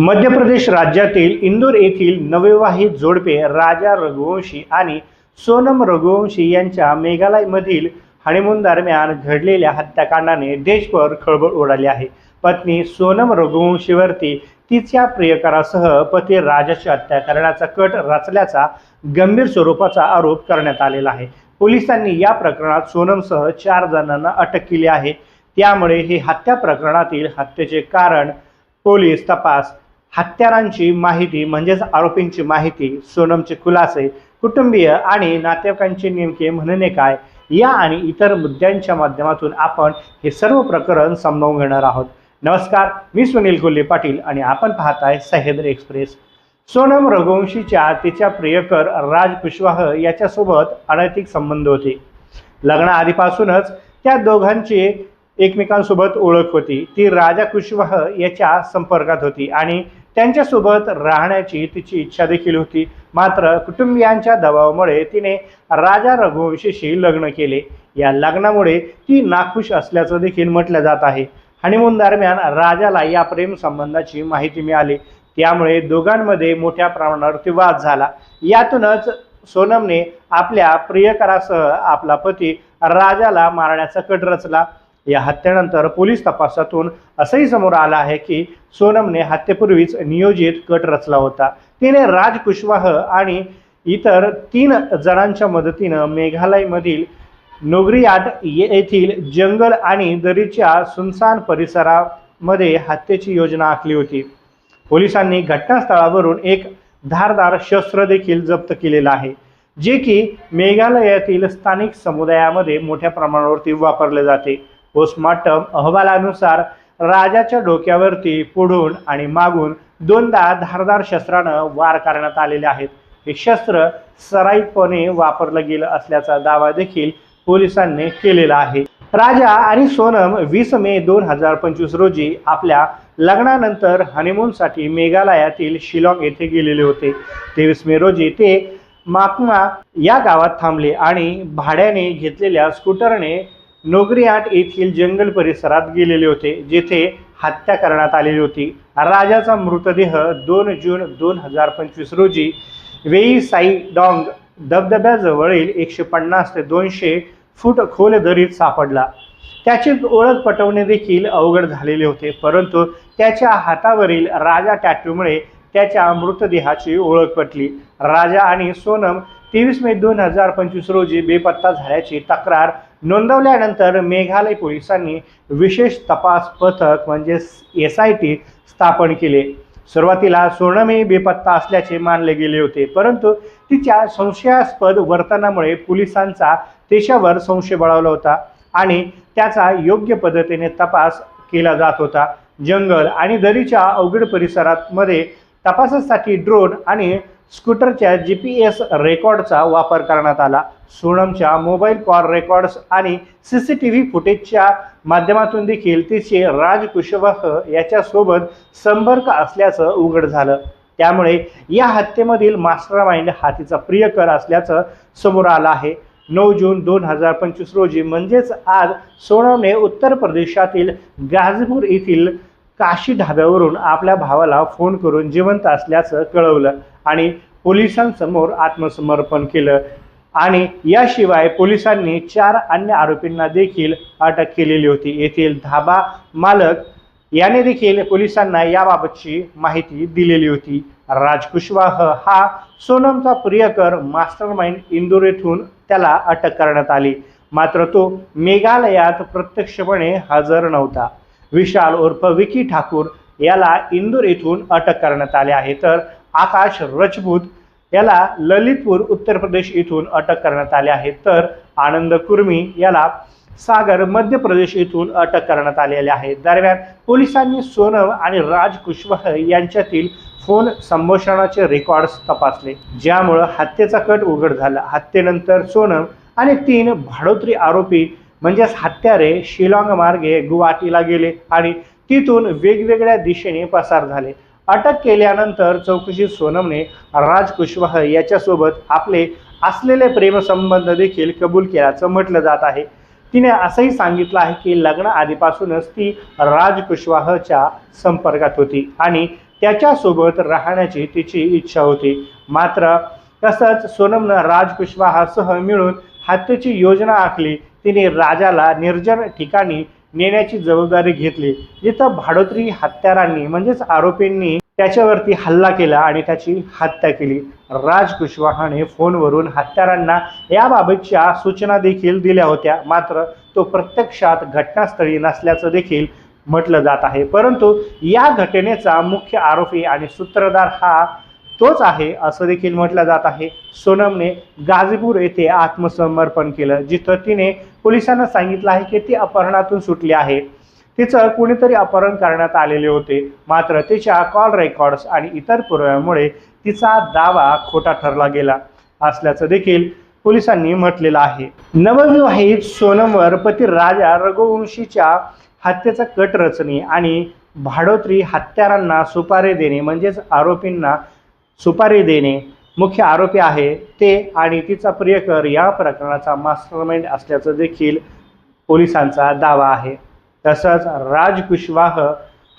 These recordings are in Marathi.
मध्य प्रदेश राज्यातील इंदूर येथील नवविवाहित जोडपे राजा रघुवंशी आणि सोनम रघुवंशी यांच्या मेघालयमधील हनीमून दरम्यान घडलेल्या हत्याकांडाने देशभर खळबळ उडाली आहे. पत्नी सोनम रघुवंशीवरती तिच्या प्रियकरासह पती राजाची हत्या करण्याचा कट रचल्याचा गंभीर स्वरूपाचा आरोप करण्यात आलेला आहे. पोलिसांनी या प्रकरणात सोनमसह चार जणांना अटक केली आहे. त्यामुळे हे हत्या प्रकरणातील हत्येचे कारण पोलीस तपास हत्यारांची माहिती म्हणजेच आरोपींची माहिती सोनमचे खुलासे कुटुंबीय आणि नातेवाईकांचे नेमके म्हणणे काय या आणि इतर मुद्द्यांच्या माध्यमातून आपण हे सर्व प्रकरण समजावून घेणार आहोत. नमस्कार मी सुनील कोल्हे पाटील आणि आपण पाहताय सह्याद्री एक्सप्रेस. सोनम रघुवंशीच्या तिच्या प्रियकर राज कुशवाह याच्यासोबत अनैतिक संबंध होते. लग्नाआधीपासूनच त्या दोघांची एकमेकांसोबत ओळख होती. ती राजा कुशवाह याच्या संपर्कात होती आणि त्यांच्यासोबत राहण्याची तिची इच्छा देखील होती. मात्र कुटुंबियांच्या दबावामुळे तिने राजा रघुवंशीशी लग्न केले. या लग्नामुळे ती नाखुश असल्याचं देखील म्हटलं जात आहे. हनीमून दरम्यान राजाला या प्रेम संबंधाची माहिती मिळाली. त्यामुळे दोघांमध्ये मोठ्या प्रमाणावरती वाद झाला. यातूनच सोनमने आपल्या प्रियकरासह आपला पती राजाला मारण्याचा कट रचला. या हत्येनंतर पोलीस तपासातून असंही समोर आलं आहे की सोनमने हत्येपूर्वीच नियोजित कट रचला होता. तिने राज कुशवाह आणि इतर तीन जणांच्या मदतीनं मेघालयमधील नोगरियाट येथील जंगल आणि दरीच्या सुनसान परिसरामध्ये हत्येची योजना आखली होती. पोलिसांनी घटनास्थळावरून एक धारदार शस्त्र देखील जप्त केलेलं आहे जे की मेघालयातील स्थानिक समुदायामध्ये मोठ्या प्रमाणावरती वापरले जाते. पोस्टमॉर्टम अहवालानुसार राजाच्या डोक्यावरती पुढून आणि मागून दोनदा धारदार शस्त्रानं वार करण्यात आलेले आहेत. हे शस्त्र सराईतपणे वापरलं गेलं असल्याचा दावा देखील पोलिसांनी केलेला आहे. राजा आणि सोनम वीस मे दोन हजार पंचवीस रोजी आपल्या लग्नानंतर हनीमूनसाठी मेघालयातील शिलाँग येथे गेलेले होते. तेवीस मे रोजी ते माकमा या गावात थांबले आणि भाड्याने घेतलेल्या स्कूटरने नोकरीआट येथील जंगल परिसरात गेलेले होते जेथे हत्या करण्यात आलेली होती. राजाचा मृतदेह दोन जून दोन हजार पंचवीस रोजी वेई साई डॉंग धबधब्याजवळील एकशे पन्नास ते दोनशे फूट खोल दरीत सापडला. त्याची ओळख पटवणे देखील अवघड झालेले होते परंतु त्याच्या हातावरील राजा टॅटूमुळे त्याच्या मृतदेहाची ओळख पटली. राजा आणि सोनम तेवीस मे दोन हजार पंचवीस रोजी बेपत्ता झाल्याची तक्रार नोंदवल्यानंतर मेघालय पोलिसांनी विशेष तपास पथक म्हणजे एस आय टी स्थापन केले. सुरुवातीला सोनमही बेपत्ता असल्याचे मानले गेले होते परंतु तिच्या संशयास्पद वर्तनामुळे पोलिसांचा तिच्यावर संशय बळावला होता आणि त्याचा योग्य पद्धतीने तपास केला जात होता. जंगल आणि दरीच्या अवघड परिसरात मध्ये तपासासाठी ड्रोन आणि स्कूटरच्या जी पी एस रेकॉर्डचा वापर करण्यात आला. सोनमच्या मोबाईल कॉल रेकॉर्ड्स आणि सी सी टी व्ही फुटेजच्या माध्यमातून देखील तिचे राज कुशवाह याच्यासोबत संपर्क असल्याचं उघड झालं. त्यामुळे या हत्येमधील मास्टर माइंड हा तिचा प्रियकर असल्याचं समोर आलं आहे. नऊ जून दोन हजार पंचवीस रोजी म्हणजेच आज सोनमने उत्तर प्रदेशातील गाझीपूर येथील काशी ढाब्यावरून आपल्या भावाला फोन करून जिवंत असल्याचं कळवलं आणि पोलिसांसमोर आत्मसमर्पण केलं. आणि याशिवाय पोलिसांनी चार अन्य आरोपींना देखील अटक केलेली होती. येथील धाबा मालक याने देखील पोलिसांना याबाबतची माहिती दिलेली होती. राज कुशवाह हा सोनमचा प्रियकर मास्टर माइंड इंदूर येथून त्याला अटक करण्यात आली. मात्र तो मेघालयात प्रत्यक्षपणे हजर नव्हता. विशाल उर्फ विकी ठाकूर याला इंदूर येथून अटक करण्यात आले आहे. तर आकाश रजपूत याला ललितपूर उत्तर प्रदेश इथून अटक करण्यात आले आहे. तर आनंद कुर्मी याला सागर मध्य प्रदेश येथून अटक करण्यात आलेले आहे. दरम्यान पोलिसांनी सोनम आणि राज कुशवाह यांच्यातील फोन संभाषणाचे रेकॉर्ड्स तपासले ज्यामुळं हत्येचा कट उघड झाला. हत्येनंतर सोनम आणि तीन भाडोत्री आरोपी म्हणजेच हत्यारे शिलाँग मार्गे गुवाहाटीला गेले आणि तिथून वेगवेगळ्या दिशेने पसार झाले. अटक केल्यानंतर चौकशी सोनमने राज कुशवाह याच्यासोबत आपले असलेले प्रेमसंबंध देखील कबूल केल्याचं म्हटलं जात आहे. तिने असंही सांगितलं आहे की लग्न आधीपासूनच ती राज कुशवाहच्या संपर्कात होती आणि त्याच्यासोबत राहण्याची तिची इच्छा होती. मात्र तसंच सोनमनं राज कुशवाहासह मिळून हत्येची योजना आखली. तिने राजाला निर्जन ठिकाणी नेण्याची जबाबदारी घेतली. जिथं भाडोत्री हत्यारांनी म्हणजेच आरोपींनी त्याच्यावरती हल्ला केला आणि त्याची हत्या केली. राज कुशवाहाने फोनवरून हत्यारांना याबाबतच्या सूचना देखील दिल्या होत्या. मात्र तो प्रत्यक्षात घटनास्थळी नसल्याचं देखील म्हटलं जात आहे. परंतु या घटनेचा मुख्य आरोपी आणि सूत्रधार हा तोच आहे असं देखील म्हटलं जात आहे. सोनमने गाझीपूर येथे आत्मसमर्पण केलं जिथं तिने पोलिसांना सांगितलं आहे की ती अपहरणातून सुटली आहे. तिचं कुणीतरी अपहरण करण्यात आलेले होते. मात्र तिच्या कॉल रेकॉर्ड्स आणि इतर पुराव्यामुळे तिचा दावा खोटा ठरला गेला. असल्याचं देखील पोलिसांनी म्हटलेलं आहे. नवविवाहित सोनमवर पती राजा रघुवंशीच्या हत्येचा कट रचणे आणि भाडोत्री हत्यारांना सुपारी देणे म्हणजेच आरोपींना सुपारी देणे मुख्य आरोपी आहे ते आणि तिचा प्रियकर या प्रकरणाचा मास्टरमाइंड असल्याचं देखील पोलिसांचा दावा आहे. तसंच राज कुशवाह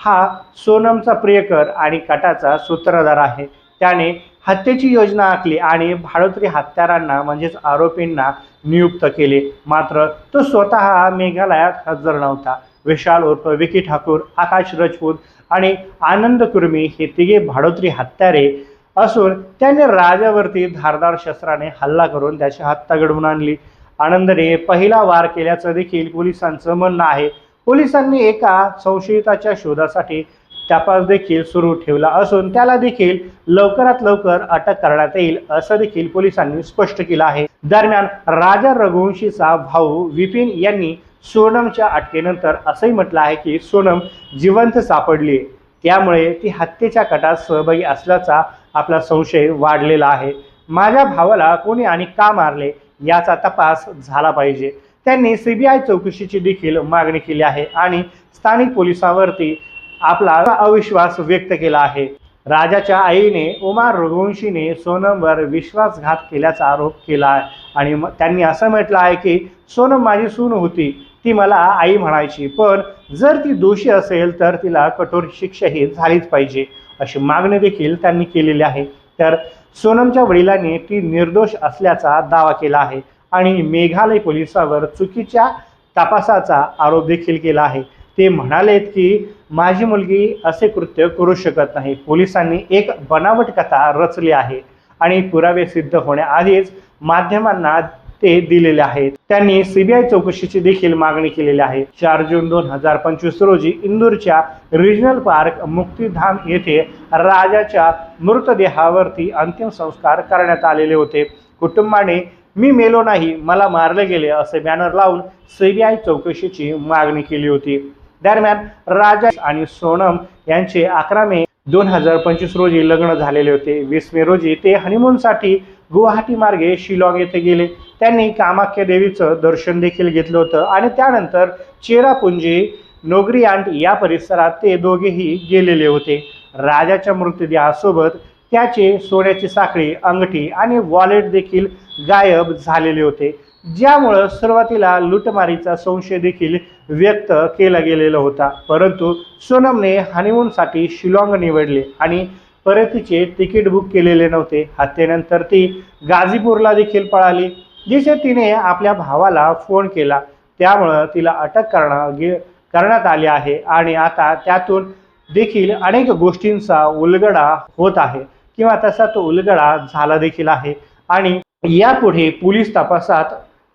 हा सोनमचा प्रियकर आणि कटाचा सूत्रधार आहे. त्याने हत्येची योजना आखली आणि भाडोत्री हत्यारांना म्हणजेच आरोपींना नियुक्त केले. मात्र तो स्वतः मेघालयात हजर नव्हता. विशाल उर्फ विकी ठाकूर आकाश रजपूत आणि आनंद कुर्मी हे तिघे भाडोत्री हत्यारे असून त्याने राजावरती धारदार शस्त्राने हल्ला करून त्याची हत्या घडवून आणली. आनंदने पहिला वार केल्याचं देखील पोलिसांचं म्हणणं आहे. पोलिसांनी एका संशयिताच्या शोधासाठी तपास देखील सुरू ठेवला असून त्याला देखील लवकरात लवकर अटक करण्यात येईल असं देखील पोलिसांनी स्पष्ट केलं आहे. दरम्यान राजा रघुवंशीचा भाऊ विपिन यांनी सोनमच्या अटकेनंतर असंही म्हटलं आहे की सोनम जिवंत सापडली. त्यामुळे ती हत्येच्या कटात सहभागी असल्याचा आपला संशय वाढलेला आहे. माझ्या भावाला कोणी आणि का मारले याचा तपास झाला पाहिजे. त्यांनी सीबीआय चौकशीची देखील मागणी केली आहे आणि स्थानिक पोलिसांवरती आपला अविश्वास व्यक्त केला आहे. राजाच्या आईने उमार रघुवंशीने सोनमवर विश्वासघात केल्याचा आरोप केला आहे आणि म- त्यांनी असं म्हटलं आहे की सोनम माझी सून होती ती मला आई म्हणायची पण जर ती दोषी असेल तर तिला कठोर शिक्षाही झालीच पाहिजे अशी मागणी देखील त्यांनी केलेली आहे. तर सोनमच्या वडिलांनी ती निर्दोष असल्याचा दावा केला आहे. आणि मेघालय पोलिसावर चुकीच्या तपासाचा आरोप देखील केला आहे. ते म्हणालेत की माझी मुलगी असे कृत्य करू शकत नाही. पोलिसांनी एक बनावट कथा रचली आहे आणि पुरावे सिद्ध होण्याआधीच माध्यमांना ते दिलेले आहेत. त्यांनी सीबीआय चौकशीची देखील मागणी केलेली आहे. चार जून दोन हजार पंचवीस रोजी इंदूरच्या रिजनल पार्क मुक्तीधाम येथे राजाच्या मृतदेहावरती अंतिम संस्कार करण्यात आलेले होते. कुटुंबाने मी मेलो नाही मला मारले गेले असे बॅनर लावून सीबीआय चौकशीची मागणी केली होती. दरम्यान राजा आणि सोनम यांचे अकरा मे दोन हजार पंचवीस रोजी लग्न झालेले होते. वीस मे रोजी ते हनीमूनसाठी गुवाहाटी मार्गे शिलाँग येथे गेले. त्यांनी कामाख्या देवीचं दर्शन देखील घेतलं होतं आणि त्यानंतर चेरापुंजी नोगरियांट या परिसरात ते दोघेही गेलेले होते. राजाच्या मृतदेहासोबत त्याचे सोन्याची साखळी अंगठी आणि वॉलेट देखील गायब झालेले होते. ज्यामुळं सुरुवातीला लुटमारीचा संशय देखील व्यक्त केला गेलेला होता. परंतु सोनमने हनीमूनसाठी शिलाँग निवडले आणि परतीचे तिकीट बुक केलेले नव्हते. हत्येनंतर ती गाझीपूरला देखील पळाली. जिथे तिने आपल्या भावाला फोन केला. त्यामुळं तिला अटक करणं गे करण्यात आली आहे आणि आता त्यातून देखील अनेक गोष्टींचा उलगडा होत आहे. किंवा तसा तो उलगडा झाला देखील आहे. आणि यापुढे पोलीस तपासात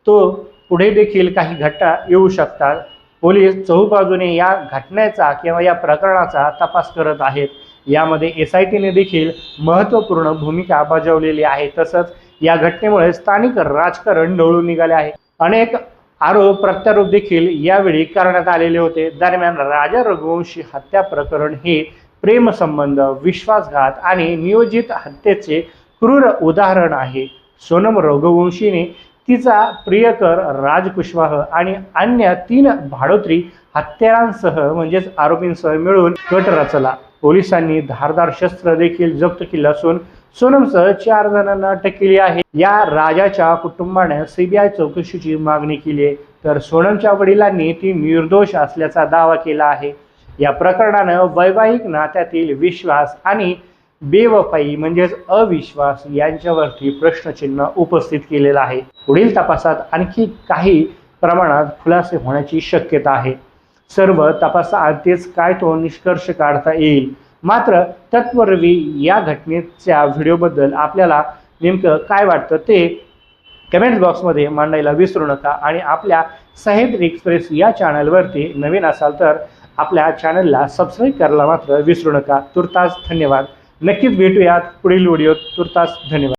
तो पुढे देखील काही घटना येऊ शकतात. पोलीस चहूबाजूने या घटनेचा किंवा या प्रकरणाचा तपास करत आहेत. यामध्ये एस आय टीने देखील महत्त्वपूर्ण भूमिका बजावलेली आहे. तसंच या घटनेमुळे स्थानिक राजकारण ढवळून निघाले आहे. अनेक आरोप प्रत्यारोप देखील यावेळी करण्यात आलेले होते. दरम्यान राजा रघुवंशी हत्या प्रकरण हे प्रेमसंबंध विश्वासघात आणि नियोजित हत्येचे क्रूर उदाहरण आहे. सोनम रघुवंशीने तिचा प्रियकर राज कुशवाह आणि अन्य तीन भाडोत्री हत्यारांसह म्हणजेच आरोपींसह मिळून गट रचला. पोलिसांनी धारदार शस्त्र देखील जप्त केलं असून सोनमसह चार जणांना अटक केली आहे. या राजाच्या कुटुंबाने सीबीआय चौकशीची मागणी केली आहे. तर सोनमच्या वडिलांनी ती निर्दोष असल्याचा दावा केला आहे. या प्रकरणानं वैवाहिक नात्यातील विश्वास आणि बेवफाई म्हणजेच अविश्वास यांच्यावरती प्रश्नचिन्ह उपस्थित केलेलं आहे. पुढील तपासात आणखी काही प्रमाणात खुलासे होण्याची शक्यता आहे. सर्व तपासाआधीच काय तो निष्कर्ष काढता येईल? मात्र तत्पूर्वी या घटनेच्या व्हिडिओबद्दल आपल्याला नेमकं काय वाटतं ते कमेंट बॉक्समध्ये मांडायला विसरू नका आणि आपल्या साहेब एक्सप्रेस या चॅनलवरती नवीन असाल तर आपल्या चॅनलला सबस्क्राईब करायला मात्र विसरू नका. तुर्तास धन्यवाद. नक्कीच भेटूयात पुढील व्हिडिओत तुर्तास धन्यवाद.